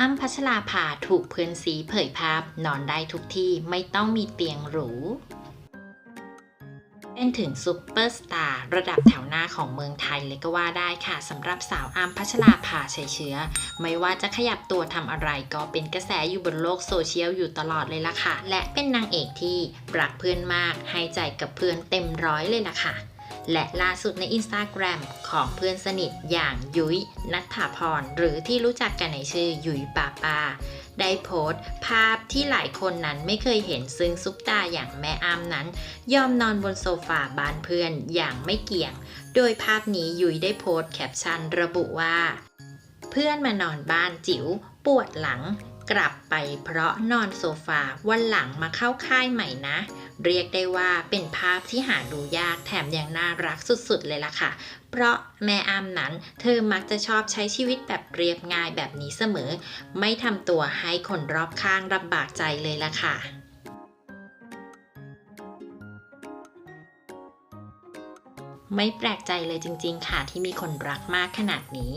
อ้ำพัชราภาถูกเพื่อนซีเผยภาพ นอนได้ทุกที่ไม่ต้องมีเตียงหรูเป็นถึงซุปเปอร์สตาร์ระดับแถวหน้าของเมืองไทยเลยก็ว่าได้ค่ะสำหรับสาวอ้ำพัชราภาชัยเชื้อ ไม่ว่าจะขยับตัวทำอะไรก็เป็นกระแสอยู่บนโลกโซเชียลอยู่ตลอดเลยล่ะค่ะ และเป็นนางเอกที่รักเพื่อนมากให้ใจกับเพื่อนเต็มร้อยเลยล่ะค่ะ และล่าสุดใน Instagram ของเพื่อนสนิทอย่างยุ้ยนัทถาพร หรือที่รู้จักกันในชื่อยุ้ยปาปาได้โพสต์ภาพที่หลายคนนั้นไม่เคยเห็นซึ่งซุปตาอย่างแม่อ้ำนั้น ยอมนอนบนโซฟาบ้านเพื่อนอย่างไม่เกี่ยง โดยภาพนี้ยุ้ยได้โพสต์แคปชั่นระบุว่า เพื่อนมานอนบ้านจิ๋วปวดหลัง กลับไปเพราะนอนโซฟาวันหลังมาเข้าค่ายใหม่นะ เรียกได้ว่าเป็นภาพที่หาดูยากแถมยังน่ารักสุดๆเลยล่ะค่ะ เพราะแม่อ้ำนั้น เธอมักจะชอบใช้ชีวิตแบบเรียบง่ายแบบนี้เสมอ ไม่ทำตัวให้คนรอบข้างลำบากใจเลยล่ะค่ะไม่แปลกใจเลยจริง ๆ ค่ะที่มีคนรักมากขนาดนี้